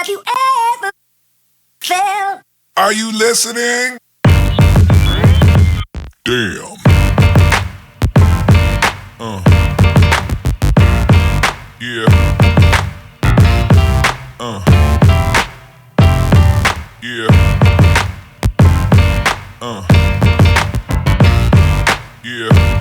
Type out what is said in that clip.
have you ever felt? Are you listening? Damn. Uh. Yeah. Uh. Yeah. Uh. Yeah.